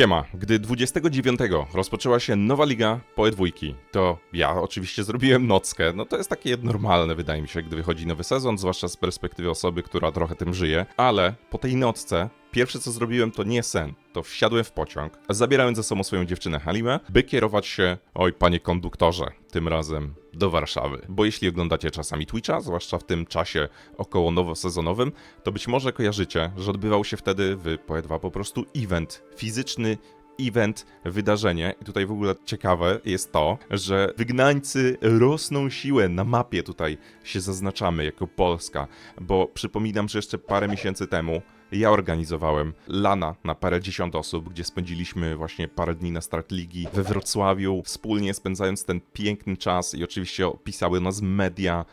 Siema, gdy 29 rozpoczęła się nowa liga po dwójki, to ja oczywiście zrobiłem nockę. No to jest takie normalne, wydaje mi się, gdy wychodzi nowy sezon, zwłaszcza z perspektywy osoby, która trochę tym żyje. Ale po tej nocce Pierwsze co zrobiłem to nie sen, to wsiadłem w pociąg, zabierając ze sobą swoją dziewczynę Halimę, by kierować się, oj panie konduktorze, tym razem do Warszawy. Bo jeśli oglądacie czasami Twitcha, zwłaszcza w tym czasie około nowosezonowym, to być może kojarzycie, że odbywał się wtedy w PoE2 po prostu event fizyczny event, wydarzenie. I tutaj w ogóle ciekawe jest to, że wygnańcy rosną siłę na mapie tutaj się zaznaczamy jako Polska, bo przypominam, że jeszcze parę miesięcy temu ja organizowałem lana na parę dziesiąt osób, gdzie spędziliśmy właśnie parę dni na start ligi we Wrocławiu, wspólnie spędzając ten piękny czas i oczywiście opisały nas media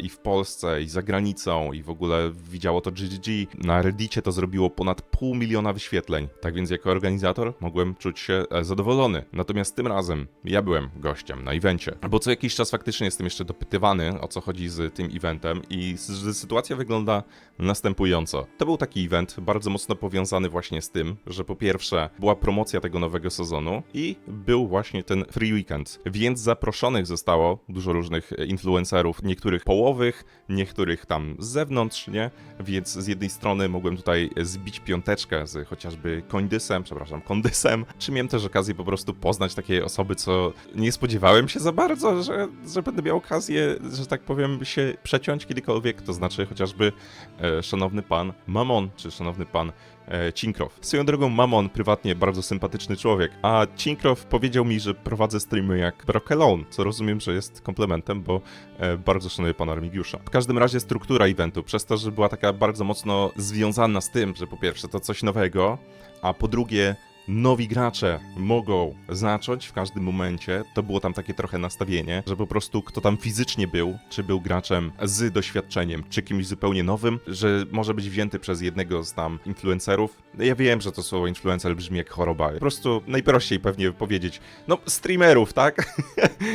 i w Polsce, i za granicą, i w ogóle widziało to GGG. Na Reddicie to zrobiło ponad pół miliona wyświetleń, tak więc jako organizator mogłem czuć się e, zadowolony. Natomiast tym razem ja byłem gościem na evencie, bo co jakiś czas faktycznie jestem jeszcze dopytywany, o co chodzi z tym eventem i sytuacja wygląda następująco. To był taki event bardzo mocno powiązany właśnie z tym, że po pierwsze była promocja tego nowego sezonu i był właśnie ten free weekend, więc zaproszonych zostało dużo różnych influencerów, niektórych połowych, niektórych tam z zewnątrz, nie? Więc z jednej strony mogłem tutaj zbić piąteczkę z chociażby Kondysem, przepraszam, Kondysem, czy miałem też okazję po prostu poznać takie osoby, co nie spodziewałem się za bardzo, że, że będę miał okazję, że tak powiem, się przeciąć kiedykolwiek, to znaczy chociażby e, szanowny pan Mamon, czy szanowny pan Cinkrow. Swoją drogą Mamon prywatnie bardzo sympatyczny człowiek, a Cinkrow powiedział mi, że prowadzę streamy jak Brokelon, co rozumiem, że jest komplementem, bo e, bardzo szanuję pana Remigiusza. W każdym razie struktura eventu, przez to, że była taka bardzo mocno związana z tym, że po pierwsze to coś nowego, a po drugie nowi gracze mogą zacząć w każdym momencie. To było tam takie trochę nastawienie, że po prostu kto tam fizycznie był, czy był graczem z doświadczeniem, czy kimś zupełnie nowym, że może być wzięty przez jednego z tam influencerów. Ja wiem, że to słowo influencer brzmi jak choroba. Po prostu najprościej pewnie powiedzieć, no streamerów, tak?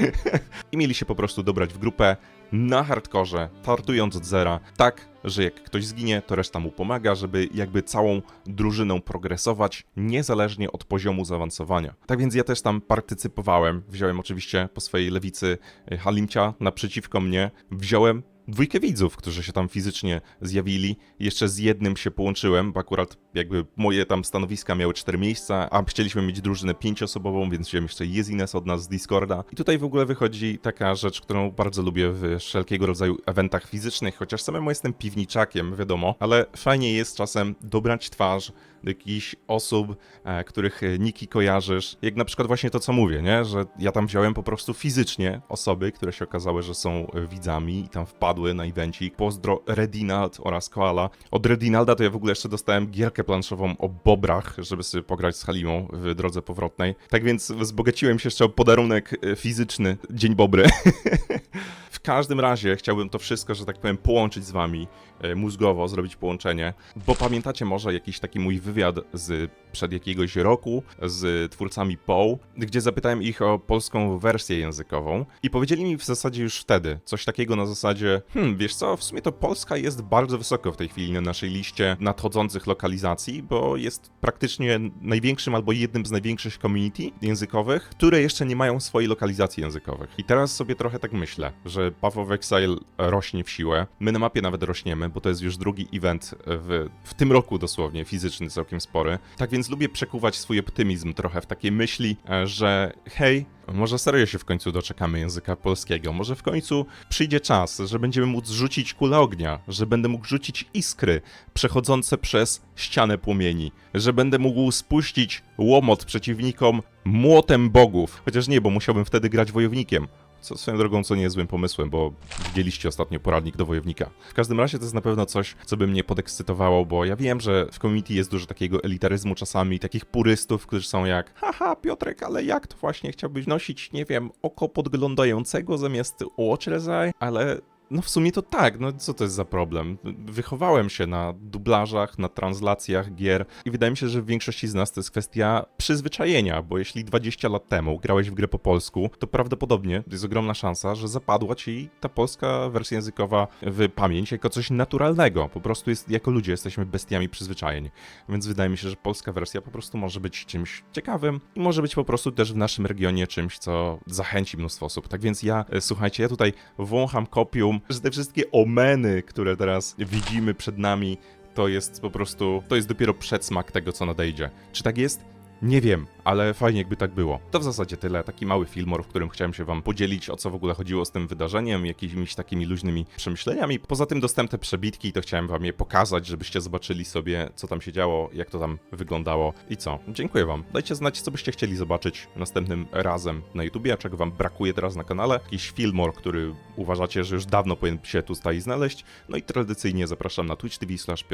I mieli się po prostu dobrać w grupę na hardkorze, startując od zera, tak, że jak ktoś zginie, to reszta mu pomaga, żeby jakby całą drużyną progresować, niezależnie od poziomu zaawansowania. Tak więc ja też tam partycypowałem, wziąłem oczywiście po swojej lewicy y, Halimcia naprzeciwko mnie, wziąłem dwójkę widzów, którzy się tam fizycznie zjawili. Jeszcze z jednym się połączyłem, bo akurat jakby moje tam stanowiska miały cztery miejsca, a chcieliśmy mieć drużynę pięcioosobową, więc wziąłem jeszcze Jezines od nas z Discorda. I tutaj w ogóle wychodzi taka rzecz, którą bardzo lubię w wszelkiego rodzaju eventach fizycznych, chociaż samemu jestem piwniczakiem, wiadomo, ale fajnie jest czasem dobrać twarz jakichś osób, e, których e, niki kojarzysz. Jak na przykład właśnie to, co mówię, nie? Że ja tam wziąłem po prostu fizycznie osoby, które się okazały, że są e, widzami i tam wpadły na evencik. Pozdro Redinald oraz Koala. Od Redinalda to ja w ogóle jeszcze dostałem gierkę planszową o bobrach, żeby sobie pograć z Halimą w drodze powrotnej. Tak więc wzbogaciłem się jeszcze o podarunek fizyczny. Dzień dobry. W każdym razie chciałbym to wszystko, że tak powiem, połączyć z wami e, mózgowo, zrobić połączenie, bo pamiętacie może jakiś taki mój wywiad z przed jakiegoś roku z twórcami POł, gdzie zapytałem ich o polską wersję językową i powiedzieli mi w zasadzie już wtedy coś takiego na zasadzie, hmm, wiesz co, w sumie to Polska jest bardzo wysoko w tej chwili na naszej liście nadchodzących lokalizacji, bo jest praktycznie największym albo jednym z największych community językowych, które jeszcze nie mają swojej lokalizacji językowych. I teraz sobie trochę tak myślę, że Path of Exile rośnie w siłę. My na mapie nawet rośniemy, bo to jest już drugi event w, w tym roku dosłownie, fizyczny całkiem spory. Tak więc lubię przekuwać swój optymizm trochę w takie myśli, e, że hej, może serio się w końcu doczekamy języka polskiego, może w końcu przyjdzie czas, że będziemy móc rzucić kulę ognia, że będę mógł rzucić iskry przechodzące przez ścianę płomieni, że będę mógł spuścić łomot przeciwnikom młotem bogów, chociaż nie, bo musiałbym wtedy grać wojownikiem. Co swoją drogą, co nie jest złym pomysłem, bo widzieliście ostatnio poradnik do wojownika. W każdym razie to jest na pewno coś, co by mnie podekscytowało, bo ja wiem, że w community jest dużo takiego elitaryzmu czasami, takich purystów, którzy są jak haha, Piotrek, ale jak to właśnie chciałbyś nosić, nie wiem, oko podglądającego zamiast Watcher's Eye? Ale No w sumie to tak, no co to jest za problem? Wychowałem się na dublażach, na translacjach gier i wydaje mi się, że w większości z nas to jest kwestia przyzwyczajenia, bo jeśli 20 lat temu grałeś w grę po polsku, to prawdopodobnie jest ogromna szansa, że zapadła ci ta polska wersja językowa w pamięć jako coś naturalnego. Po prostu jest, jako ludzie jesteśmy bestiami przyzwyczajeń, więc wydaje mi się, że polska wersja po prostu może być czymś ciekawym i może być po prostu też w naszym regionie czymś, co zachęci mnóstwo osób. Tak więc ja, e, słuchajcie, ja tutaj wącham kopium, że te wszystkie omeny, które teraz widzimy przed nami, to jest po prostu, to jest dopiero przedsmak tego, co nadejdzie. Czy tak jest? Nie wiem, ale fajnie jakby tak było. To w zasadzie tyle, taki mały filmor, w którym chciałem się wam podzielić, o co w ogóle chodziło z tym wydarzeniem, jakimiś takimi luźnymi przemyśleniami. Poza tym dostępne przebitki, to chciałem wam je pokazać, żebyście zobaczyli sobie, co tam się działo, jak to tam wyglądało i co. Dziękuję wam. Dajcie znać, co byście chcieli zobaczyć następnym razem na YouTubie, czego wam brakuje teraz na kanale. Jakiś filmor, który uważacie, że już dawno powinien się tutaj znaleźć. No i tradycyjnie zapraszam na Twitch TV slash.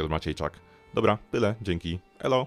Dobra, tyle, dzięki. Elo!